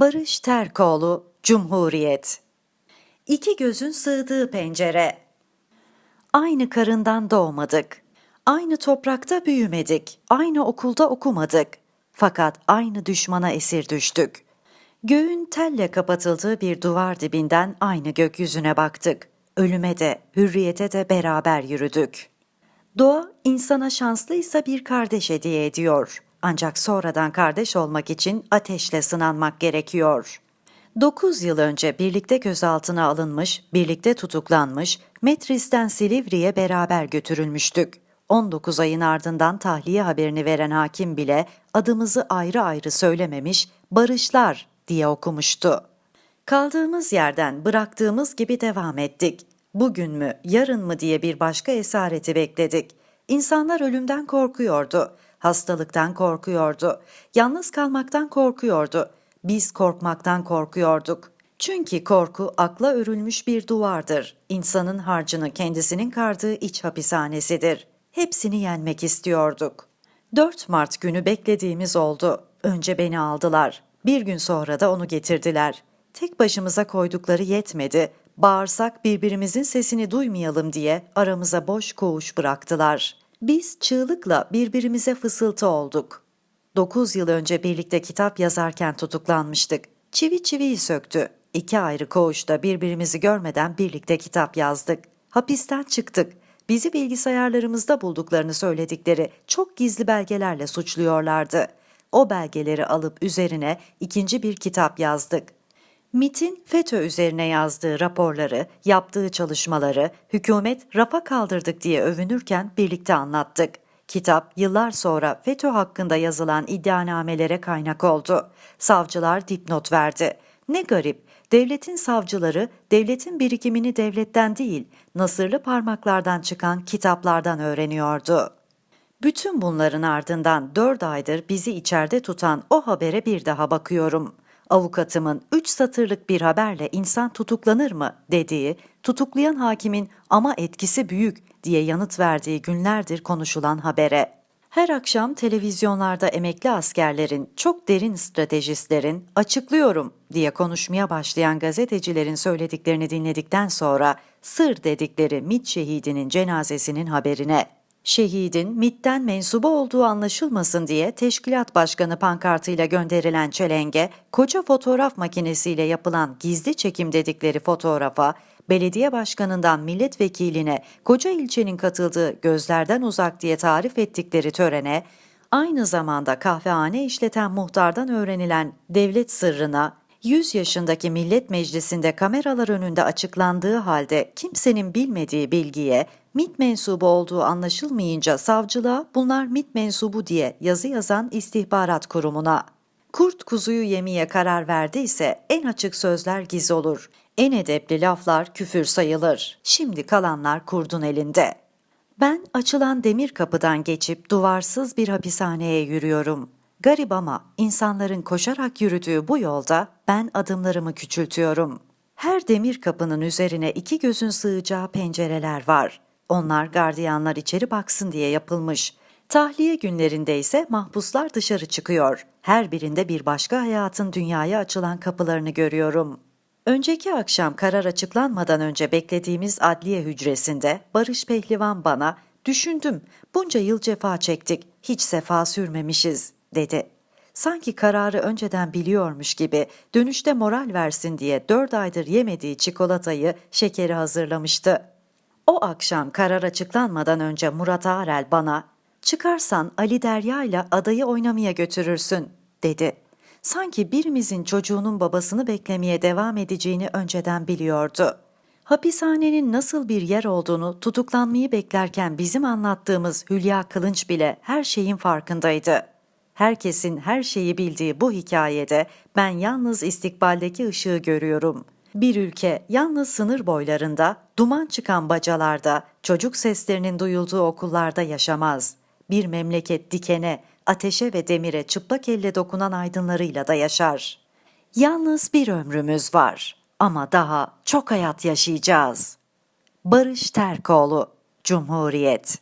Barış Terkoğlu, Cumhuriyet İki gözün sığdığı pencere Aynı karından doğmadık. Aynı toprakta büyümedik. Aynı okulda okumadık. Fakat aynı düşmana esir düştük. Göğün telle kapatıldığı bir duvar dibinden aynı gökyüzüne baktık. Ölüme de, hürriyete de beraber yürüdük. Doğa insana şanslıysa bir kardeş hediye ediyor. Ancak sonradan kardeş olmak için ateşle sınanmak gerekiyor. 9 yıl önce birlikte gözaltına alınmış, birlikte tutuklanmış, Metris'ten Silivri'ye beraber götürülmüştük. 19 ayın ardından tahliye haberini veren hakim bile adımızı ayrı ayrı söylememiş, barışlar diye okumuştu. Kaldığımız yerden bıraktığımız gibi devam ettik. Bugün mü, yarın mı diye bir başka esareti bekledik. İnsanlar ölümden korkuyordu, hastalıktan korkuyordu, yalnız kalmaktan korkuyordu. Biz korkmaktan korkuyorduk. Çünkü korku akla örülmüş bir duvardır. İnsanın harcını kendisinin kardığı iç hapishanesidir. Hepsini yenmek istiyorduk. 4 Mart günü beklediğimiz oldu. Önce beni aldılar. Bir gün sonra da onu getirdiler. Tek başımıza koydukları yetmedi. Bağırsak birbirimizin sesini duymayalım diye aramıza boş koğuş bıraktılar. Biz çığlıkla birbirimize fısıltı olduk. 9 yıl önce birlikte kitap yazarken tutuklanmıştık. Çivi çiviyi söktü. İki ayrı koğuşta birbirimizi görmeden birlikte kitap yazdık. Hapisten çıktık. Bizi bilgisayarlarımızda bulduklarını söyledikleri çok gizli belgelerle suçluyorlardı. O belgeleri alıp üzerine ikinci bir kitap yazdık. MIT'in FETÖ üzerine yazdığı raporları, yaptığı çalışmaları, hükümet rafa kaldırdık diye övünürken birlikte anlattık. Kitap yıllar sonra FETÖ hakkında yazılan iddianamelere kaynak oldu. Savcılar dipnot verdi. Ne garip, devletin savcıları devletin birikimini devletten değil, nasırlı parmaklardan çıkan kitaplardan öğreniyordu. Bütün bunların ardından dört aydır bizi içeride tutan o habere bir daha bakıyorum. Avukatımın üç satırlık bir haberle insan tutuklanır mı dediği, tutuklayan hakimin ama etkisi büyük diye yanıt verdiği günlerdir konuşulan habere. Her akşam televizyonlarda emekli askerlerin, çok derin stratejistlerin açıklıyorum diye konuşmaya başlayan gazetecilerin söylediklerini dinledikten sonra sır dedikleri MİT şehidinin cenazesinin haberine Şehidin MIT'ten mensubu olduğu anlaşılmasın diye teşkilat başkanı pankartıyla gönderilen çelenge, koca fotoğraf makinesiyle yapılan gizli çekim dedikleri fotoğrafa, belediye başkanından milletvekiline koca ilçenin katıldığı gözlerden uzak diye tarif ettikleri törene, aynı zamanda kahvehane işleten muhtardan öğrenilen devlet sırrına, 100 yaşındaki Millet Meclisi'nde kameralar önünde açıklandığı halde kimsenin bilmediği bilgiye MIT mensubu olduğu anlaşılmayınca savcılığa bunlar MIT mensubu diye yazı yazan istihbarat kurumuna. Kurt kuzuyu yemeye karar verdiyse en açık sözler giz olur. En edepli laflar küfür sayılır. Şimdi kalanlar kurdun elinde. Ben açılan demir kapıdan geçip duvarsız bir hapishaneye yürüyorum. Garip ama insanların koşarak yürüdüğü bu yolda ben adımlarımı küçültüyorum. Her demir kapının üzerine iki gözün sığacağı pencereler var. Onlar gardiyanlar içeri baksın diye yapılmış. Tahliye günlerinde ise mahpuslar dışarı çıkıyor. Her birinde bir başka hayatın dünyaya açılan kapılarını görüyorum. Önceki akşam karar açıklanmadan önce beklediğimiz adliye hücresinde Barış Pehlivan bana "Düşündüm. Bunca yıl cefa çektik. Hiç sefa sürmemişiz." Dedi. Sanki kararı önceden biliyormuş gibi dönüşte moral versin diye dört aydır yemediği çikolatayı, şekeri hazırlamıştı. O akşam karar açıklanmadan önce Murat Arel bana "Çıkarsan Ali Derya ile adayı oynamaya götürürsün." dedi. Sanki birimizin çocuğunun babasını beklemeye devam edeceğini önceden biliyordu. Hapishanenin nasıl bir yer olduğunu tutuklanmayı beklerken bizim anlattığımız Hülya Kılınç bile her şeyin farkındaydı. Herkesin her şeyi bildiği bu hikayede ben yalnız istikbaldeki ışığı görüyorum. Bir ülke yalnız sınır boylarında, duman çıkan bacalarda, çocuk seslerinin duyulduğu okullarda yaşamaz. Bir memleket dikene, ateşe ve demire çıplak elle dokunan aydınlarıyla da yaşar. Yalnız bir ömrümüz var ama daha çok hayat yaşayacağız. Barış Terkoğlu, Cumhuriyet